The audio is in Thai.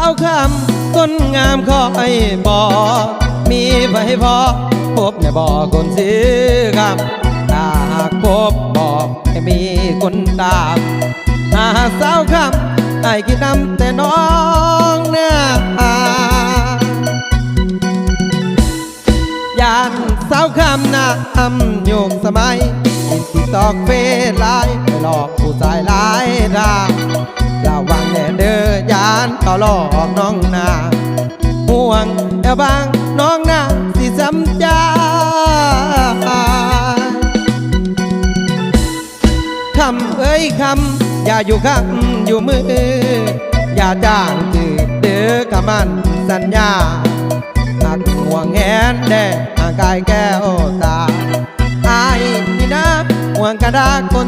าวคำคนงามคอยบอกมีไว้พอพบเนี่ยบอกคนซื้อคำถ้าหากพบบอกให้มีคนตามหาสาวคำไอ้กินน้ำแต่น้องเนี่ยยานสาวคำนะทำโยมสมัยอินติตอกเฟซไลน์ไปหลอกผู้ชาย เด้อยานเขาหลอกน้องนาห่วงแอบบางน้องนาสิสำใจคำเอ้ยคำอย่าอยู่คำอยู่มือ อย่าจ้างจืดเดือคำมันสัญญาหักห่วงแหนแด่ห่างกายแก้วตาอายนี่นะห่วงกระดาษคน